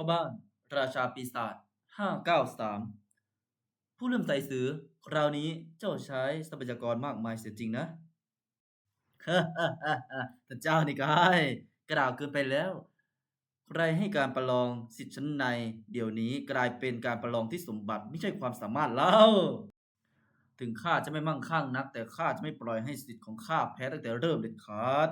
พ่อบ้าน ราชาปีศาจห้าเก้าสามผู้เริ่มไต่สือคราวนี้เจ้าใช้ทรัพยากรมากมายเสียจริงนะท่านเจ้านี่กายกระดาวเกินไปแล้ว ใครให้การประลองสิทธิชั้นใน เดี๋ยวนี้กลายเป็นการประลองที่สมบัติไม่ใช่ความสามารถแล้ว ถึงข้าจะไม่มั่งคั่งนัก แต่ข้าจะไม่ปล่อยให้สิทธิ์ของข้าแพ้ตั้งแต่เริ่มเด็ดขาด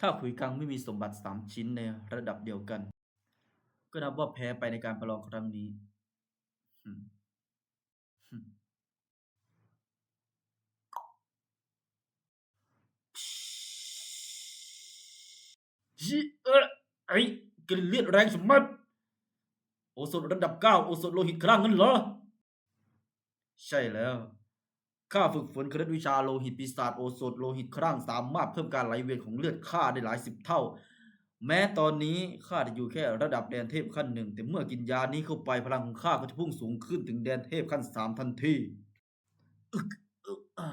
ถ้าขุยกังไม่มีสมบัติสามชิ้นในระดับเดียวกัน ก็นับว่าแพ้ไปในการประลองครั้งนี้อืมอืมชิเออไอ้กลิ่นเลือดแรงสมัดโอสถระดับเก้าโอสถโลหิตครั้งนั้นเหรอ ใช่แล้ว ข้าฝึกฝนเคล็ดวิชาโลหิตปีศาจโอสถโลหิตครั้งสามารถเพิ่มการไหลเวียนของเลือดข้าได้หลายสิบเท่า แม้ตอนนี้ข้าจะอยู่แค่ระดับแดนเทพขั้นหนึ่งแต่เมื่อกินยานี้เข้าไปพลังของข้าก็จะพุ่งสูงขึ้นถึงแดนเทพขั้นสามทันทีอึกอึกอ่า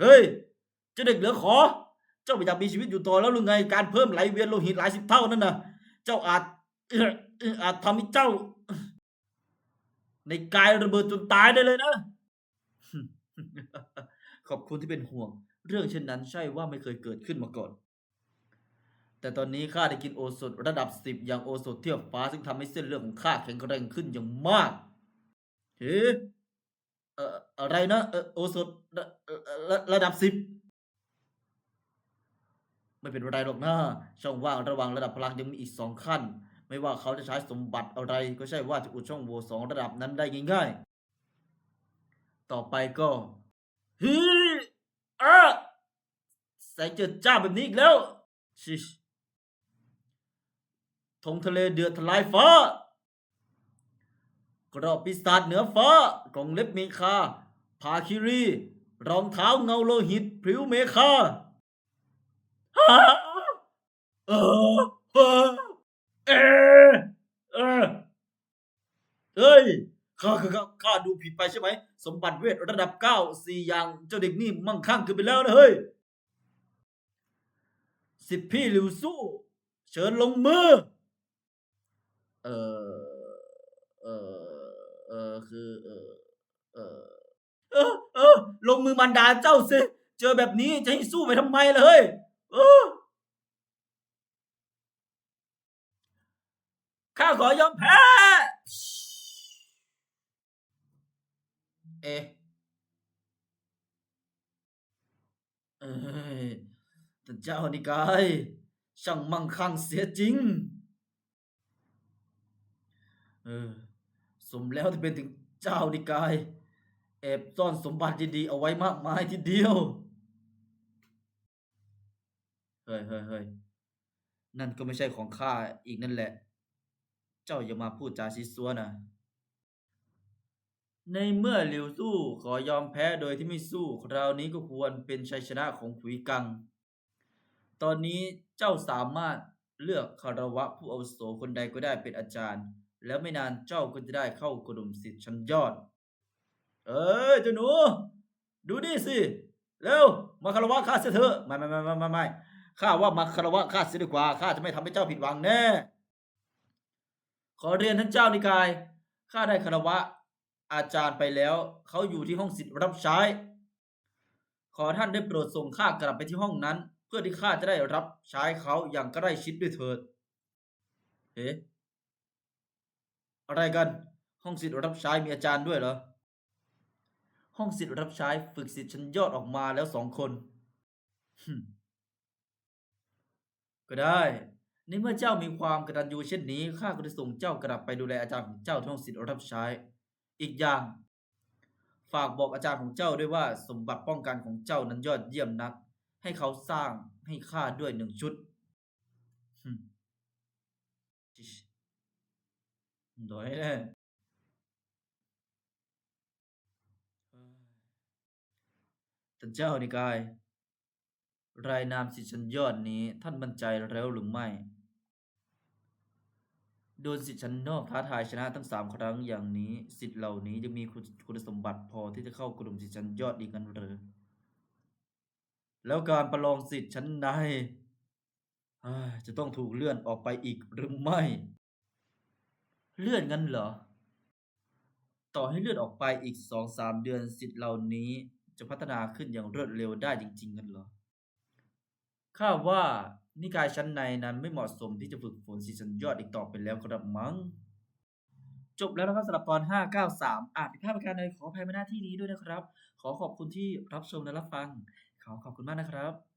เฮ้ยเจ้าเด็กเหลือขอ เจ้าไม่อยากมีชีวิตอยู่ต่อแล้วหรือไงการเพิ่มไหลเวียนโลหิตหลายสิบเท่านั่นน่ะเจ้าอาจ เอ่อเอ่ออาจทำให้เจ้า ในกายระเบิดจนตายได้เลยนะ ขอบคุณที่เป็นห่วง เรื่องเช่นนั้นใช่ว่าไม่เคยเกิดขึ้นมาก่อน แต่ตอนนี้ข้าได้กินโอสถระดับสิบอย่างโอสถเทียบฟ้าซึ่งทำให้เส้นเลือดของข้าแข็งแรงขึ้นอย่างมากเฮ้เอ่ออะไรนะเอ่อโอสถระระระดับสิบไม่เป็นไรหรอกนะช่องว่างระหว่างระดับพลังยังมีอีกสองขั้น ไม่ว่าเขาจะใช้สมบัติอะไรก็ใช่ว่าจะอุดช่องโหว่สองระดับนั้นได้ง่ายๆ ต่อไปก็ฮึอะแสงเจิดจ้าแบบนี้อีกแล้วชิชธงทะเลเดือดทลายฟ้ากรอบปีศาจเหนือฟ้ากองเล็บเมคาพาคิรี รองเท้าเงาโลหิต พริ้วเมคาฮะเออ เออเออเฮ้ยข้าข้าข้าขาดูผิดไปใช่ไหม สมบัติเวทระดับเก้าสี่อย่างเจ้าเด็กนี่มั่งคั่งเกินไปแล้วนะเฮ้ย สิบพี่หลิวสู้ เชิญลงมือ เออเออเออคือ เออเออเออเออลงมือมันดาเจ้าสิ เจอแบบนี้จะให้สู้ไปทำไมล่ะเฮ้ย เออ ข้าขอยอมแพ้ เอ๊ะเอ้ยแต่เจ้านี่กายช่างมั่งคั่งเสียจริง เออ สมแล้วที่เป็นถึงเจ้านิกาย แอบซ่อนสมบัติดีๆเอาไว้มากมายทีเดียว เฮ้ยเฮ้ยเฮ้ยนั่นก็ไม่ใช่ของข้าอีกนั่นแหละ เจ้าอย่ามาพูดจาซีซัวนะ ในเมื่อหลิวสู้ขอยอมแพ้โดยที่ไม่สู้ คราวนี้ก็ควรเป็นชัยชนะของขุยกัง ตอนนี้เจ้าสามารถเลือกคารวะผู้อาวุโสคนใดก็ได้เป็นอาจารย์ แล้วไม่นานเจ้าก็จะได้เข้ากลุ่มสิทธิ์ชั้นยอด เอ้ยเจ้าหนู ดูนี่สิ เร็ว มาคารวะข้าเสียเถอะ ไม่ไม่ไม่ไม่ไม่ไม่ข้าว่ามาคารวะข้าเสียดีกว่า ข้าจะไม่ทำให้เจ้าผิดหวังแน่ ขอเรียนท่านเจ้านิกาย ข้าได้คารวะ อาจารย์ไปแล้ว เขาอยู่ที่ห้องสิทธิ์รับใช้ ขอท่านได้โปรดส่งข้ากลับไปที่ห้องนั้น เพื่อที่ข้าจะได้รับใช้เขาอย่างใกล้ชิดด้วยเถิดเอ๊ะอะไรกัน ห้องสิทธิ์รับใช้มีอาจารย์ด้วยเหรอ ห้องสิทธิ์รับใช้ฝึกสิทธิ์ชั้นยอดออกมาแล้วสองคนก็ได้ ในเมื่อเจ้ามีความกตัญญูเช่นนี้ข้าก็จะส่งเจ้ากลับไปดูแลอาจารย์ของเจ้าที่ห้องสิทธิ์รับใช้ อีกอย่าง ฝากบอกอาจารย์ของเจ้าด้วยว่าสมบัติป้องกันของเจ้านั้นยอดเยี่ยมนัก ให้เขาสร้างให้ข้าด้วยหนึ่งชุดหึ่มจิชโดยแน่ท่านเจ้านิกาย รายนามสิชั้นยอดนี้ท่านมั่นใจแล้วหรือไม่ โดนสิทธิ์ชั้นนอกท้าทายชนะทั้งสามครั้งอย่างนี้ สิทธิ์เหล่านี้จะมีคุณสมบัติพอที่จะเข้ากลุ่มสิทธิ์ชั้นยอดอีกกันหรือ แล้วการประลองสิทธิ์ชั้นในจะต้องถูกเลื่อนออกไปอีกหรือไม่ เลื่อนงั้นเหรอ ต่อให้เลื่อนออกไปอีก2-3เดือนสิทธิ์เหล่านี้จะพัฒนาขึ้นอย่างรวดเร็วได้จริงๆงั้นเหรอข้าว่า นิกายชั้นในนั้นไม่เหมาะสมที่จะฝึกฝนศิษย์ชั้นยอดอีกต่อไปแล้วครับมั้งจบแล้วนะครับสำหรับตอน 593 อาจผิดพลาดประการใดขออภัยมาณที่นี้ด้วยนะครับ ขอขอบคุณที่รับชมและรับฟัง ขอขอบคุณมากนะครับ